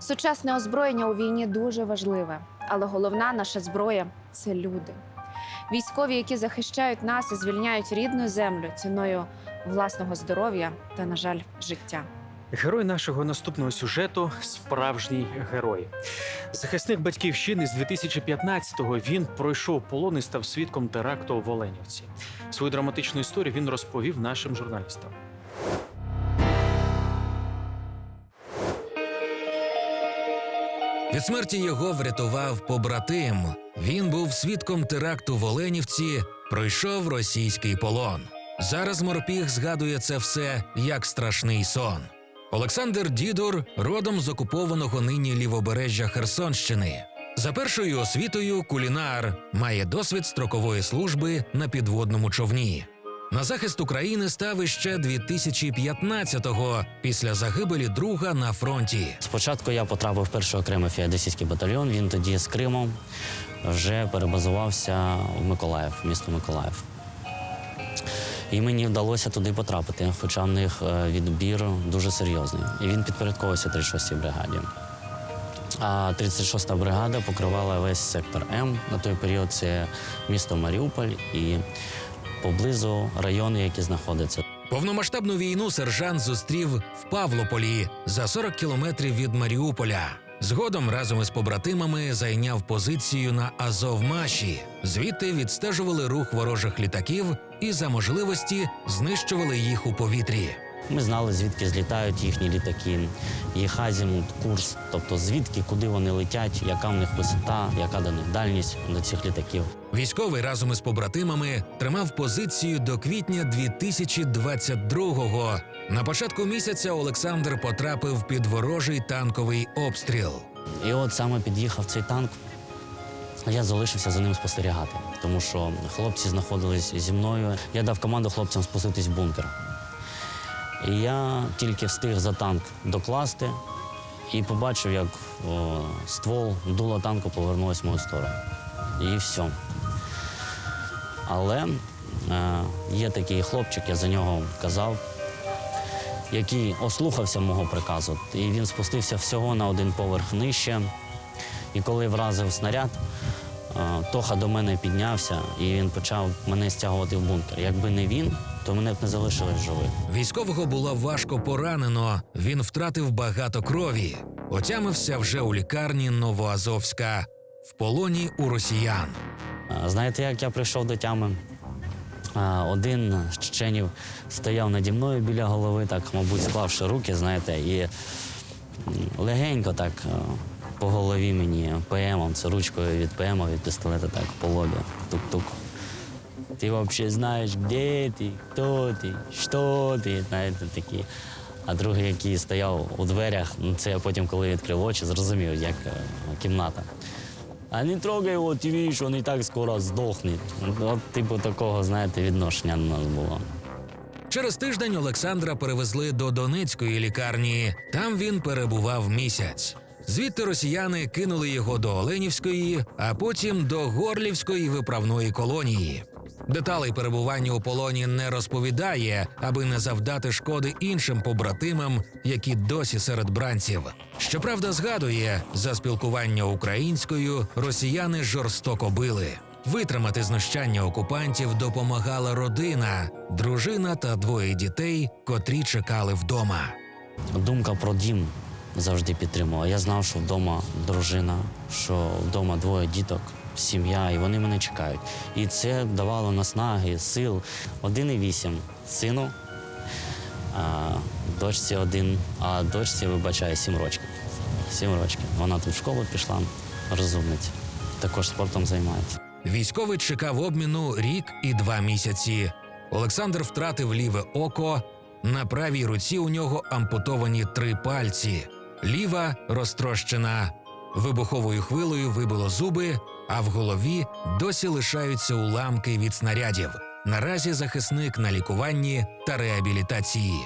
Сучасне озброєння у війні дуже важливе, але головна наша зброя це люди. Військові, які захищають нас і звільняють рідну землю ціною власного здоров'я та, на жаль, життя. Герой нашого наступного сюжету справжній герой. Захисник батьківщини з 2015-го він пройшов полон і став свідком теракту в Оленівці. Свою драматичну історію він розповів нашим журналістам. Від смерті його врятував побратим. Він був свідком теракту в Оленівці, пройшов російський полон. Зараз морпіг згадує це все як страшний сон. Олександр Дідур родом з окупованого нині лівобережжя Херсонщини. За першою освітою кулінар має досвід строкової служби на підводному човні. На захист України став іще 2015-го, після загибелі друга на фронті. Спочатку я потрапив в перший окремий феодосійський батальйон. Він тоді з Кримом вже перебазувався в Миколаїв, місто Миколаїв. І мені вдалося туди потрапити, хоча в них е, відбір дуже серйозний. І він підпорядковувався 36-й бригаді. А 36-та бригада покривала весь сектор М. На той період це місто Маріуполь і поблизу райони, які знаходяться Повномасштабну війну сержант зустрів в Павлополі за 40 кілометрів від Маріуполя. Згодом разом із побратимами зайняв позицію на Азовмаші. Звідти відстежували рух ворожих літаків і за можливості знищували їх у повітрі. Ми знали, звідки злітають їхні літаки, їх азімут, курс, тобто звідки, куди вони летять, яка в них висота, яка до них дальність до цих літаків. Військовий разом із побратимами тримав позицію до квітня 2022-го. На початку місяця Олександр потрапив під ворожий танковий обстріл. І от саме під'їхав цей танк. Я залишився за ним спостерігати, тому що хлопці знаходились зі мною. Я дав команду хлопцям спуститись в бункер. І я тільки встиг за танк докласти і побачив, як о, ствол дуло танку повернулось в мою сторону. І все. Але е, є такий хлопчик, я за нього казав, який ослухався мого приказу. І він спустився всього на один поверх нижче. І коли вразив снаряд, е, Тоха до мене піднявся і він почав мене стягувати в бункер. Якби не він, то мене б не залишилось живих. Військового було важко поранено. Він втратив багато крові. Отямився вже у лікарні Новоазовська в полоні у росіян. Знаєте, як я прийшов до тями? Один з чеченів стояв наді мною біля голови, так, мабуть, склавши руки, знаєте, і легенько так по голові мені ПМом, це ручкою від ПМа, від пістолета так по лобі. Тук-тук. Ти взагалі знаєш, де ти, хто ти, що ти, знаєте, такі. А другий, який стояв у дверях, ну це я потім, коли відкрив очі, зрозумів, як е, кімната. А не трогай його, ти він і так скоро здохне. От, типу, такого, знаєте, відношення до нас було. Через тиждень Олександра перевезли до Донецької лікарні. Там він перебував місяць. Звідти росіяни кинули його до Оленівської, а потім до Горлівської виправної колонії. Деталей перебування у полоні не розповідає, аби не завдати шкоди іншим побратимам, які досі серед бранців. Щоправда, згадує, за спілкування українською росіяни жорстоко били. Витримати знущання окупантів допомагала родина, дружина та двоє дітей, котрі чекали вдома. Думка про дім завжди підтримувала. Я знав, що вдома дружина, що вдома двоє діток, сім'я, і вони мене чекають. І це давало наснаги, сил. Один і вісім сину, а дочці один, а дочці, вибачаю, сім років. Сім років. Вона тут в школу пішла, розумниця. Також спортом займається. Військовий чекав обміну рік і два місяці. Олександр втратив ліве око. На правій руці у нього ампутовані три пальці. Ліва розтрощена. Вибуховою хвилею вибило зуби, а в голові досі лишаються уламки від снарядів. Наразі захисник на лікуванні та реабілітації.